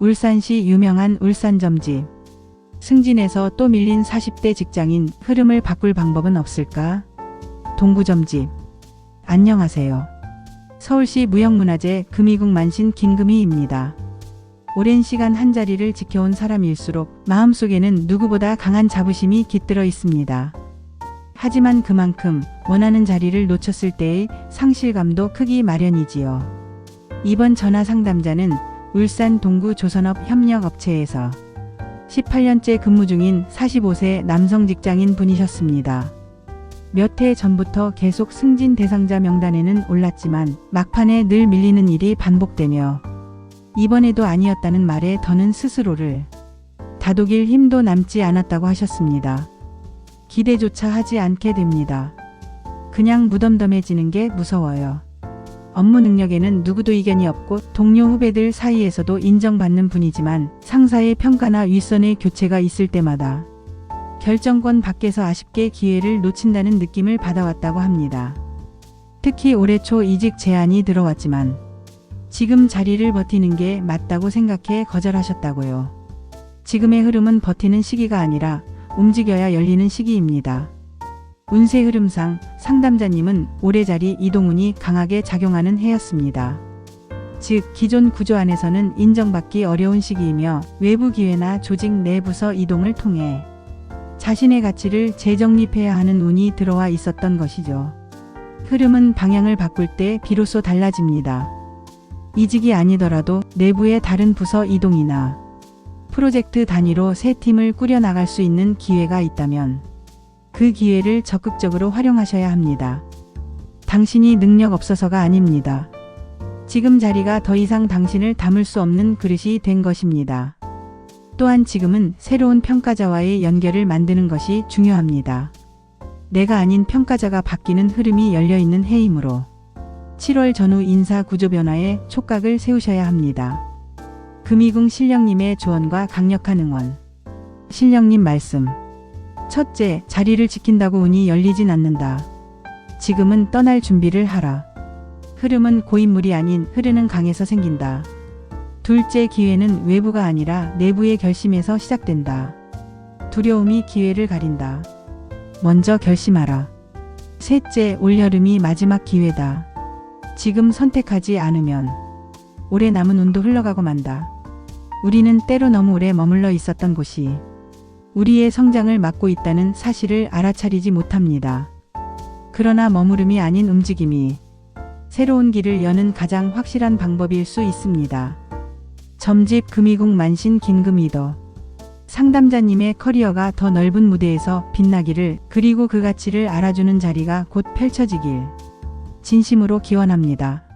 울산시 유명한 울산점집. 승진에서 또 밀린 40대 직장인 흐름을 바꿀 방법은 없을까? 동구점집. 안녕하세요. 서울시 무형문화재 금이국 만신 김금희입니다. 오랜 시간 한 자리를 지켜온 사람일수록 마음속에는 누구보다 강한 자부심이 깃들어 있습니다. 하지만 그만큼 원하는 자리를 놓쳤을 때의 상실감도 크기 마련이지요. 이번 전화 상담자는 울산 동구 조선업 협력업체에서 18년째 근무 중인 45세 남성 직장인 분이셨습니다. 몇 해 전부터 계속 승진 대상자 명단에는 올랐지만 막판에 늘 밀리는 일이 반복되며 이번에도 아니었다는 말에 더는 스스로를 다독일 힘도 남지 않았다고 하셨습니다. 기대조차 하지 않게 됩니다. 그냥 무덤덤해지는 게 무서워요. 업무 능력에는 누구도 이견이 없고 동료 후배들 사이에서도 인정받는 분이지만 상사의 평가나 윗선의 교체가 있을 때마다 결정권 밖에서 아쉽게 기회를 놓친다는 느낌을 받아왔다고 합니다. 특히 올해 초 이직 제안이 들어왔지만 지금 자리를 버티는 게 맞다고 생각해 거절하셨다고요. 지금의 흐름은 버티는 시기가 아니라 움직여야 열리는 시기입니다. 운세 흐름상 상담자님은 올해 자리 이동운이 강하게 작용하는 해였습니다. 즉, 기존 구조 안에서는 인정받기 어려운 시기이며 외부 기회나 조직 내 부서 이동을 통해 자신의 가치를 재정립해야 하는 운이 들어와 있었던 것이죠. 흐름은 방향을 바꿀 때 비로소 달라집니다. 이직이 아니더라도 내부의 다른 부서 이동이나 프로젝트 단위로 새 팀을 꾸려나갈 수 있는 기회가 있다면 그 기회를 적극적으로 활용하셔야 합니다. 당신이 능력 없어서가 아닙니다. 지금 자리가 더 이상 당신을 담을 수 없는 그릇이 된 것입니다. 또한 지금은 새로운 평가자와의 연결을 만드는 것이 중요합니다. 내가 아닌 평가자가 바뀌는 흐름이 열려 있는 해이므로 7월 전후 인사 구조 변화에 촉각을 세우셔야 합니다. 금이궁 신령님의 조언과 강력한 응원. 신령님 말씀. 첫째, 자리를 지킨다고 운이 열리진 않는다. 지금은 떠날 준비를 하라. 흐름은 고인물이 아닌 흐르는 강에서 생긴다. 둘째, 기회는 외부가 아니라 내부의 결심에서 시작된다. 두려움이 기회를 가린다. 먼저 결심하라. 셋째, 올여름이 마지막 기회다. 지금 선택하지 않으면 오래 남은 운도 흘러가고 만다. 우리는 때로 너무 오래 머물러 있었던 곳이 우리의 성장을 막고 있다는 사실을 알아차리지 못합니다. 그러나 머무름이 아닌 움직임이 새로운 길을 여는 가장 확실한 방법일 수 있습니다. 점집 금이국 만신 긴금이도 상담자님의 커리어가 더 넓은 무대에서 빛나기를 그리고 그 가치를 알아주는 자리가 곧 펼쳐지길 진심으로 기원합니다.